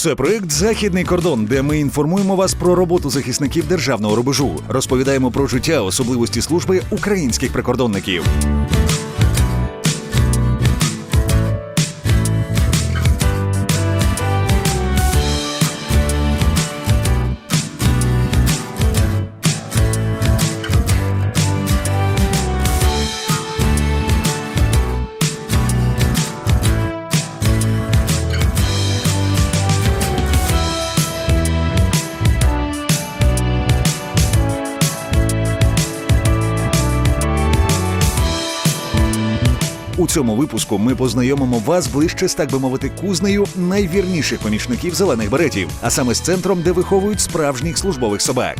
Це проект Західний кордон, де ми інформуємо вас про роботу захисників державного рубежу, розповідаємо про життя, особливості служби українських прикордонників. Цьому випуску ми познайомимо вас ближче з так би мовити кузнею найвірніших помічників зелених беретів, а саме з центром, де виховують справжніх службових собак.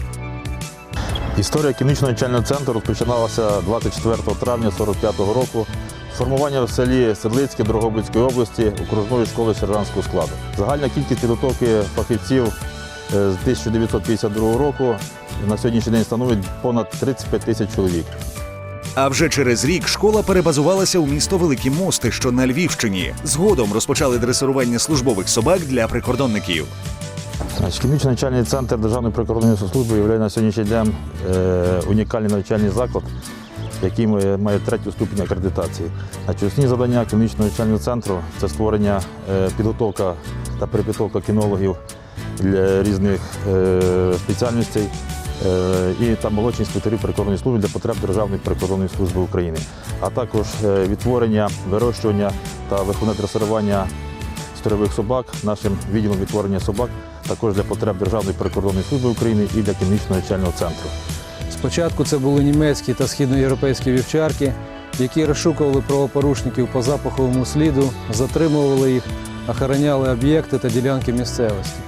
Історія кінічного навчального центру розпочиналася 24 травня 45-го року. Формування в селі Седлицьке Дрогобицької області окружної школи сержантського складу. Загальна кількість підготовки фахівців е, з 1952 року на сьогоднішній день становить понад 35 тисяч чоловік. А вже через рік школа перебазувалася у місто Великі Мости, що на Львівщині. Згодом розпочали дресирування службових собак для прикордонників. Значить, навчальний центр Державної прикордонної служби є на сьогоднішній день е, унікальний навчальний заклад, який має, третю ступінь акредитації. Основні завдання клінічного навчального центру це створення, е, підготовка та перепідготовка кінологів для різних е, спеціальностей і та молодших інспекторів прикордонної служби для потреб Державної прикордонної служби України, а також е, відтворення, вирощування та виховне дресирування строєвих собак нашим відділом відтворення собак також для потреб Державної прикордонної служби України і для клінічного навчального центру. Спочатку це були німецькі та східноєвропейські вівчарки, які розшукували правопорушників по запаховому сліду, затримували їх, охороняли об'єкти та ділянки місцевості.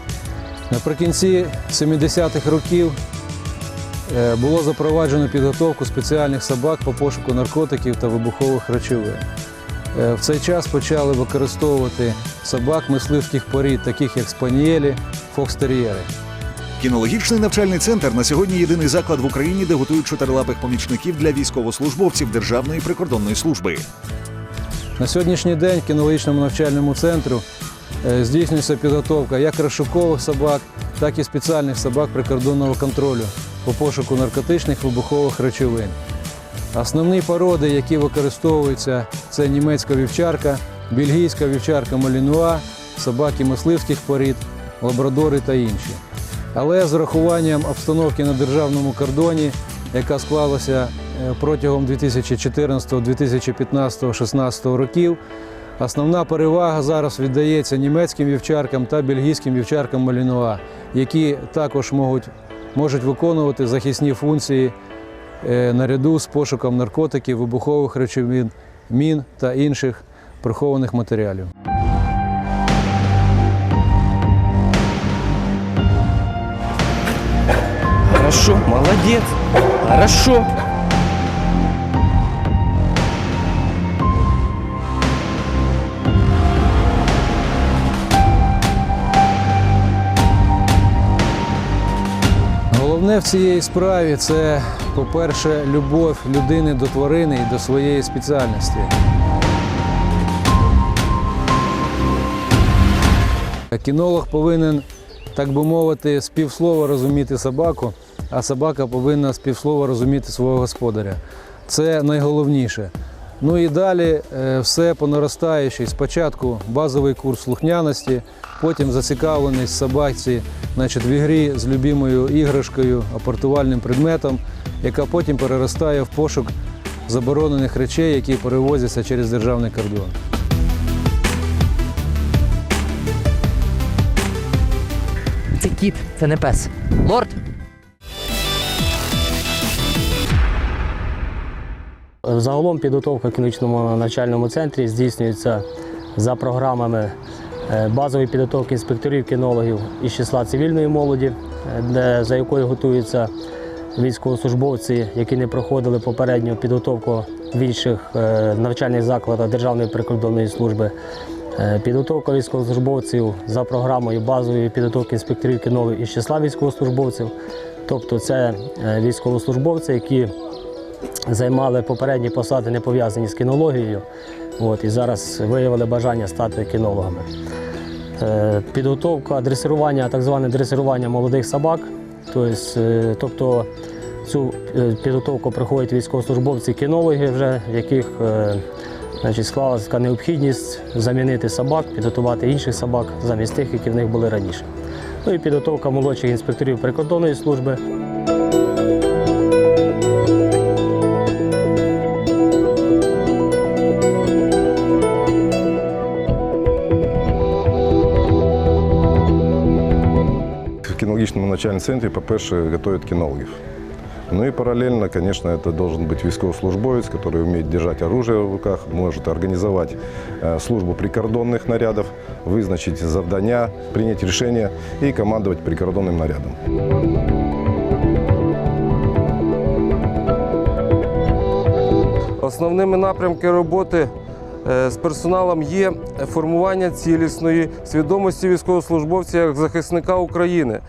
Наприкінці 70-х років е, було запроваджено підготовку спеціальних собак по пошуку наркотиків та вибухових речовин. Е, В цей час почали використовувати собак мисливських порід, таких як спанієлі, фокстер'єри. Кінологічний навчальний центр на сьогодні єдиний заклад в Україні, де готують чотирилапих помічників для військовослужбовців Державної прикордонної служби. На сьогоднішній день в кінологічному навчальному центру е, здійснюється підготовка як розшукових собак, так і спеціальних собак прикордонного контролю по пошуку наркотичних вибухових речовин. Основні породи, які використовуються, це німецька вівчарка, бельгійська вівчарка малінуа, собаки мисливських порід, лабрадори та інші. Але з урахуванням обстановки на державному кордоні, яка склалася е, протягом 2014, 2015, 16 років, основна перевага зараз віддається німецьким вівчаркам та бельгійським вівчаркам малінуа, які також можуть, можуть виконувати захисні функції е, наряду з пошуком наркотиків, вибухових речовин, мін та інших прихованих матеріалів. Хорошо, молодец. Хорошо. Головне в цій справі це, по-перше, любов людини до тварини і до своєї спеціальності. Кінолог повинен, так би мовити, з півслова розуміти собаку, а собака повинна з півслова розуміти свого господаря. Це найголовніше. Ну і далі е, все по. Спочатку базовий курс слухняності, потім зацікавленість собаці значить, в ігрі з любимою іграшкою, апортувальним предметом, яка потім переростає в пошук заборонених речей, які перевозяться через державний кордон. Це кіт, це не пес. Лорд. Загалом підготовка в клінічному навчальному центрі здійснюється за програмами базової підготовки інспекторів кінологів із числа цивільної молоді, е, за якою готуються військовослужбовці, які не проходили попередню підготовку в інших е, навчальних закладах Державної прикордонної служби. Е, Підготовка військовослужбовців за програмою базової підготовки інспекторів кінологів із числа військовослужбовців. Тобто це е, військовослужбовці, які займали попередні посади, не пов'язані з кінологією, от, і зараз виявили бажання стати кінологами. Е, Підготовка, дресирування, так зване дресирування молодих собак. Тобто, е, тобто цю е, підготовку проходять військовослужбовці кінологи, вже в яких значить, склалася необхідність замінити собак, підготувати інших собак замість тих, які в них були раніше. Ну і підготовка молодших інспекторів прикордонної служби. кінологічному навчальному центрі, по-перше, готують кінологів. Ну и параллельно, конечно, это должен быть військовослужбовец, который умеет держать оружие в руках, может организовать э, службу прикордонных нарядов, вызначить завдання, принять решение и командовать прикордонным нарядом. Основними напрямки роботи е, з персоналом є формування цілісної свідомості військовослужбовця як захисника України,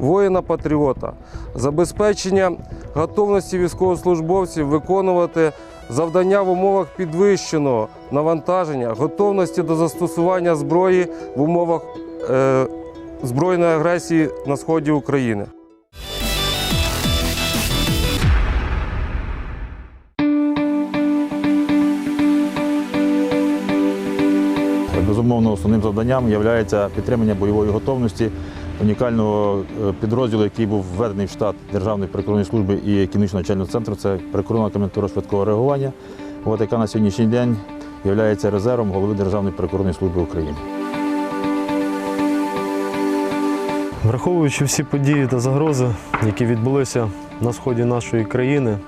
воїна-патріота, забезпечення готовності військовослужбовців виконувати завдання в умовах підвищеного навантаження, готовності до застосування зброї в умовах е, збройної агресії на сході України. Безумовно, основним завданням є підтримання бойової готовності унікального е, підрозділу, який був введений в штат Державної прикордонної служби і кінічного навчального центру. Це прикордонна комендатура швидкого реагування, от, яка на сьогоднішній день є резервом голови Державної прикордонної служби України. Враховуючи всі події та загрози, які відбулися на сході нашої країни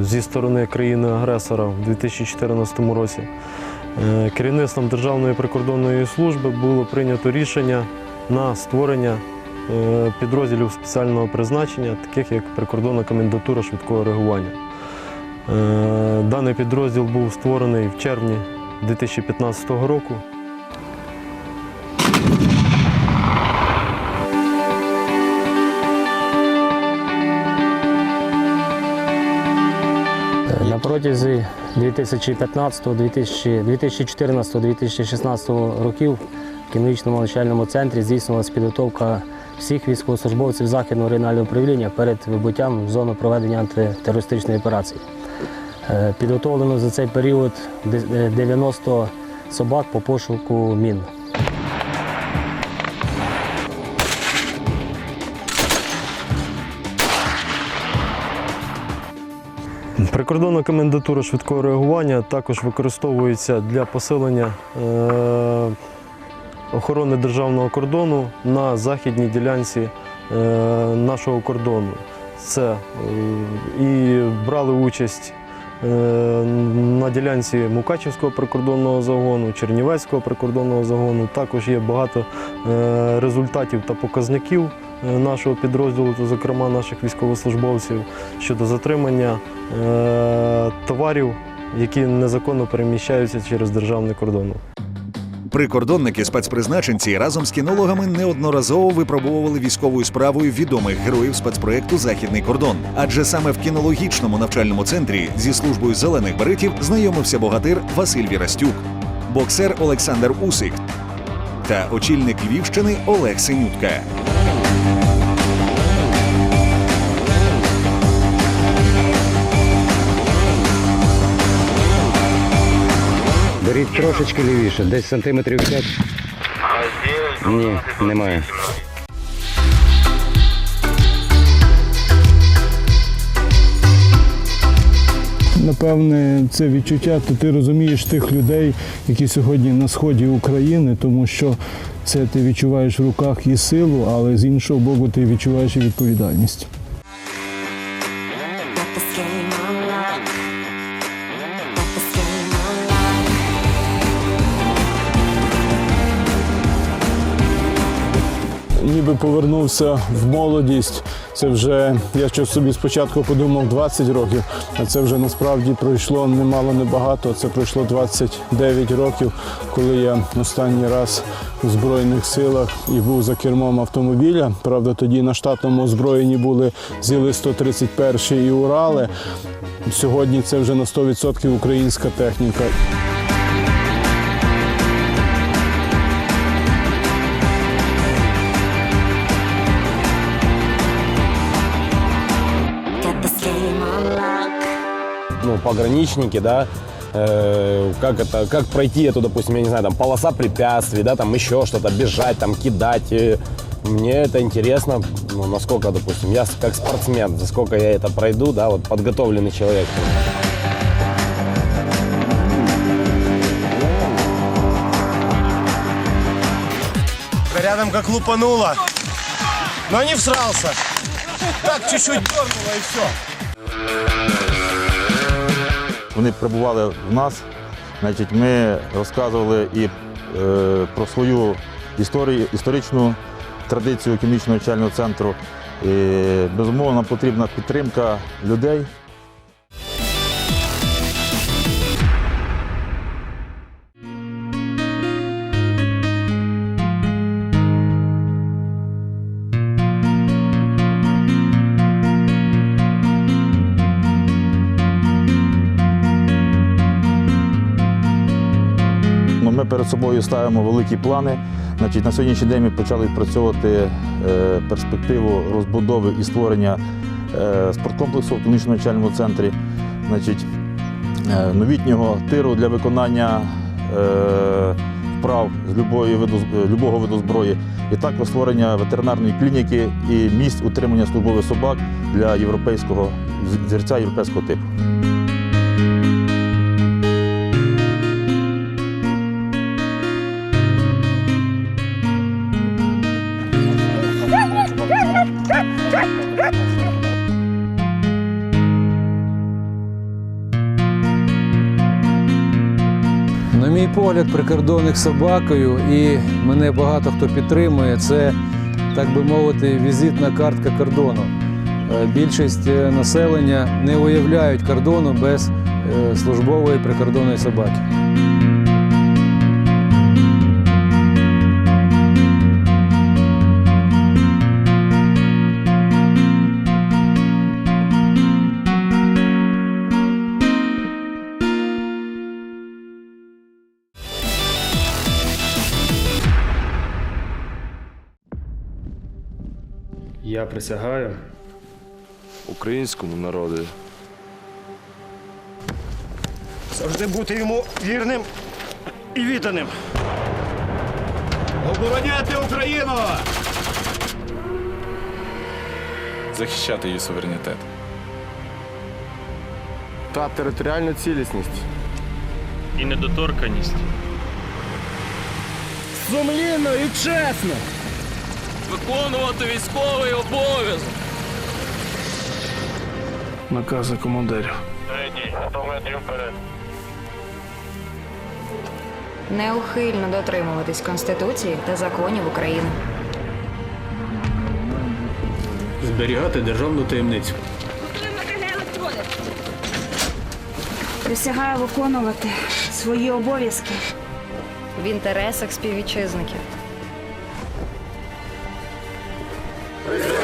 зі сторони країни-агресора в 2014 році, керівництвом Державної прикордонної служби було прийнято рішення на створення е, підрозділів спеціального призначення, таких як прикордонна комендатура швидкого реагування. Е, Даний підрозділ був створений в червні 2015 року. Протязі 2015-2014-2016 років в кінологічному навчальному центрі здійснювалася підготовка всіх військовослужбовців Західного регіонального управління перед вибуттям в зону проведення антитерористичної операції. Е, Підготовлено за цей період де- 90 собак по пошуку мін. Прикордонна комендатура швидкого реагування також використовується для посилення е, охорони державного кордону на західній ділянці е, нашого кордону. Це е, і брали участь на ділянці Мукачівського прикордонного загону, Чернівецького прикордонного загону. Також є багато результатів та показників нашого підрозділу, зокрема наших військовослужбовців щодо затримання е, товарів, які незаконно переміщаються через державний кордон. Прикордонники спецпризначенці разом з кінологами неодноразово випробовували військовою справою відомих героїв спецпроекту Західний кордон. Адже саме в кінологічному навчальному центрі зі службою зелених беретів знайомився богатир Василь Вірастюк, боксер Олександр Усик та очільник Львівщини Олег Синютка. Беріть трошечки лівіше, десь сантиметрів 5. Ні, немає. Напевне, це відчуття, то ти розумієш тих людей, які сьогодні на сході України, тому що це ти відчуваєш в руках і силу, але з іншого боку, ти відчуваєш і відповідальність. Ніби повернувся в молодість. Це вже я щось собі спочатку подумав 20 років, а це вже насправді пройшло немало небагато. Це пройшло 29 років, коли я останній раз у Збройних силах і був за кермом автомобіля. Правда, тоді на штатному озброєнні були зіли 131 і Урали. Сьогодні це вже на 100% українська техніка. Пограничники, да, э, как это, как пройти эту, допустим, я не знаю, там полоса препятствий, да, там еще что-то, бежать, там кидать. э, Мне это интересно, ну, насколько, допустим, я как спортсмен, за сколько я это пройду, да, вот подготовленный человек. Рядом как лупануло. Но не всрался. Так чуть-чуть дернуло и все. Вони прибували в нас, значить, ми розказували і е, про свою історію, історичну традицію хімічного навчального центру. І, безумовно, нам потрібна підтримка людей. Ми перед собою ставимо великі плани. Значить, на сьогоднішній день ми почали відпрацьовувати е, перспективу розбудови і створення е, спорткомплексу в клінічному навчальному центрі. Значить, е, новітнього тиру для виконання вправ з любого виду зброї, і також створення ветеринарної клініки і місць утримання службових собак для європейського зірця європейського типу. На прикордонних собакою, і мене багато хто підтримує, це, так би мовити, візитна картка кордону. Е, Більшість е, населення не уявляють кордону без е, службової прикордонної собаки. Я присягаю Українському народу. Завжди бути йому вірним і відданим. Обороняти Україну! Захищати її суверенітет. Та територіальну цілісність. і недоторканість. Сумлінно і чесно! Виконувати військовий обов'язок. Накази командирів. Неухильно дотримуватись Конституції та законів України. Зберігати державну таємницю. Присягаю виконувати свої обов'язки в інтересах співвітчизників. Brazil!